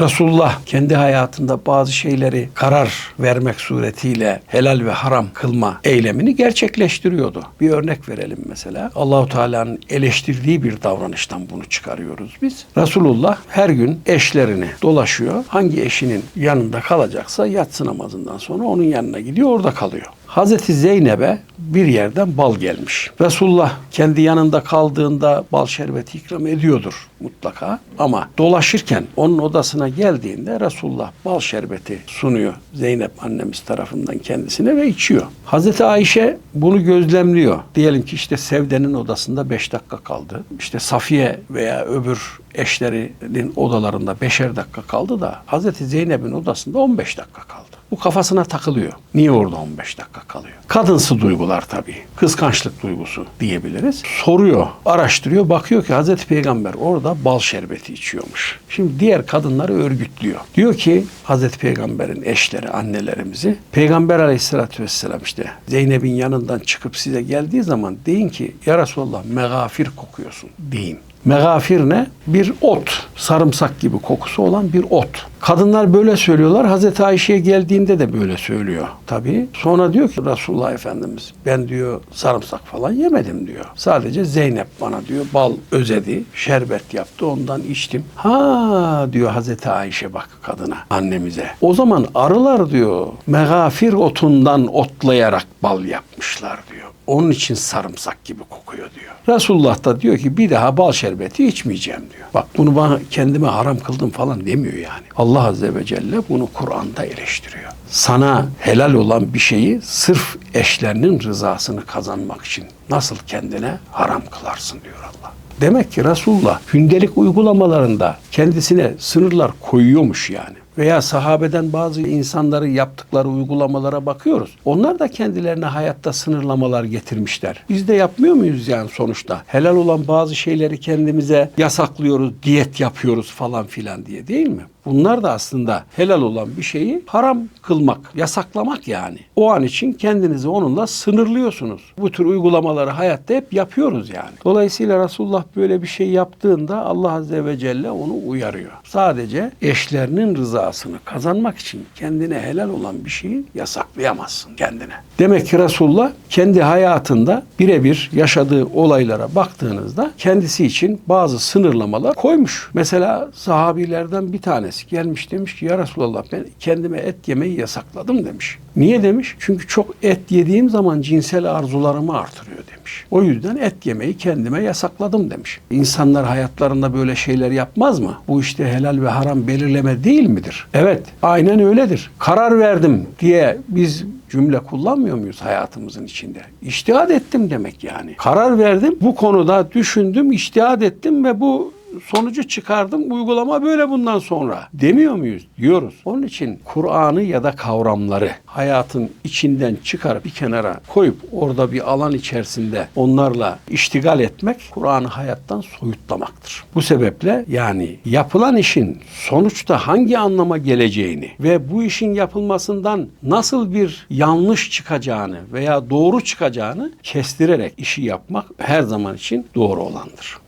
Resulullah kendi hayatında bazı şeyleri karar vermek suretiyle helal ve haram kılma eylemini gerçekleştiriyordu. Bir örnek verelim mesela. Allahu Teala'nın eleştirdiği bir davranıştan bunu çıkarıyoruz biz. Resulullah her gün eşlerini dolaşıyor. Hangi eşinin yanında kalacaksa yatsı namazından sonra onun yanına gidiyor orada kalıyor. Hazreti Zeynep'e bir yerden bal gelmiş. Resulullah kendi yanında kaldığında bal şerbeti ikram ediyordur mutlaka. Ama dolaşırken onun odasına geldiğinde Resulullah bal şerbeti sunuyor Zeynep annemiz tarafından kendisine ve içiyor. Hazreti Ayşe bunu gözlemliyor. Diyelim ki işte Sevde'nin odasında 5 dakika kaldı. İşte Safiye veya öbür eşlerinin odalarında beşer dakika kaldı da Hazreti Zeynep'in odasında 15 dakika kaldı. Bu kafasına takılıyor. Niye orada 15 dakika kalıyor? Kadınsı duygular tabii. Kıskançlık duygusu diyebiliriz. Soruyor, araştırıyor. Bakıyor ki Hazreti Peygamber orada bal şerbeti içiyormuş. Şimdi diğer kadınları örgütlüyor. Diyor ki Hazreti Peygamber'in eşleri, annelerimizi Peygamber aleyhissalatü vesselam işte Zeynep'in yanından çıkıp size geldiği zaman deyin ki Ya Resulallah megafir kokuyorsun deyin. Megafir ne? Bir ot. Sarımsak gibi kokusu olan bir ot. Kadınlar böyle söylüyorlar. Hazreti Ayşe'ye geldiğinde de böyle söylüyor tabii. Sonra diyor ki Resulullah Efendimiz ben diyor sarımsak falan yemedim diyor. Sadece Zeynep bana diyor bal özedi, şerbet yaptı ondan içtim. Ha diyor Hazreti Ayşe bak kadına, annemize. O zaman arılar diyor megafir otundan otlayarak bal yapmışlar diyor. Onun için sarımsak gibi kokuyor diyor. Resulullah da diyor ki bir daha bal şerbeti içmeyeceğim diyor. Bak bunu bana kendime haram kıldım falan demiyor yani. Allah Azze ve Celle bunu Kur'an'da eleştiriyor. Sana helal olan bir şeyi sırf eşlerinin rızasını kazanmak için nasıl kendine haram kılarsın diyor Allah. Demek ki Resulullah gündelik uygulamalarında kendisine sınırlar koyuyormuş yani. Veya sahabeden bazı insanların yaptıkları uygulamalara bakıyoruz. Onlar da kendilerine hayatta sınırlamalar getirmişler. Biz de yapmıyor muyuz yani sonuçta? Helal olan bazı şeyleri kendimize yasaklıyoruz, diyet yapıyoruz falan filan diye değil mi? Bunlar da aslında helal olan bir şeyi haram kılmak, yasaklamak yani. O an için kendinizi onunla sınırlıyorsunuz. Bu tür uygulamaları hayatta hep yapıyoruz yani. Dolayısıyla Resulullah böyle bir şey yaptığında Allah Azze ve Celle onu uyarıyor. Sadece eşlerinin rızasını kazanmak için kendine helal olan bir şeyi yasaklayamazsın kendine. Demek ki Resulullah kendi hayatında birebir yaşadığı olaylara baktığınızda kendisi için bazı sınırlamalar koymuş. Mesela sahabilerden bir tanesi gelmiş demiş ki ya Resulallah ben kendime et yemeyi yasakladım demiş. Niye demiş? Çünkü çok et yediğim zaman cinsel arzularımı artırıyor demiş. O yüzden et yemeyi kendime yasakladım demiş. İnsanlar hayatlarında böyle şeyler yapmaz mı? Bu işte helal ve haram belirleme değil midir? Evet, aynen öyledir. Karar verdim diye biz cümle kullanmıyor muyuz hayatımızın içinde? İçtihat ettim demek yani. Karar verdim, bu konuda düşündüm, içtihat ettim ve bu sonucu çıkardım. Uygulama böyle bundan sonra. Demiyor muyuz? Diyoruz. Onun için Kur'an'ı ya da kavramları hayatın içinden çıkarıp bir kenara koyup orada bir alan içerisinde onlarla iştigal etmek Kur'an'ı hayattan soyutlamaktır. Bu sebeple yani yapılan işin sonuçta hangi anlama geleceğini ve bu işin yapılmasından nasıl bir yanlış çıkacağını veya doğru çıkacağını kestirerek işi yapmak her zaman için doğru olandır.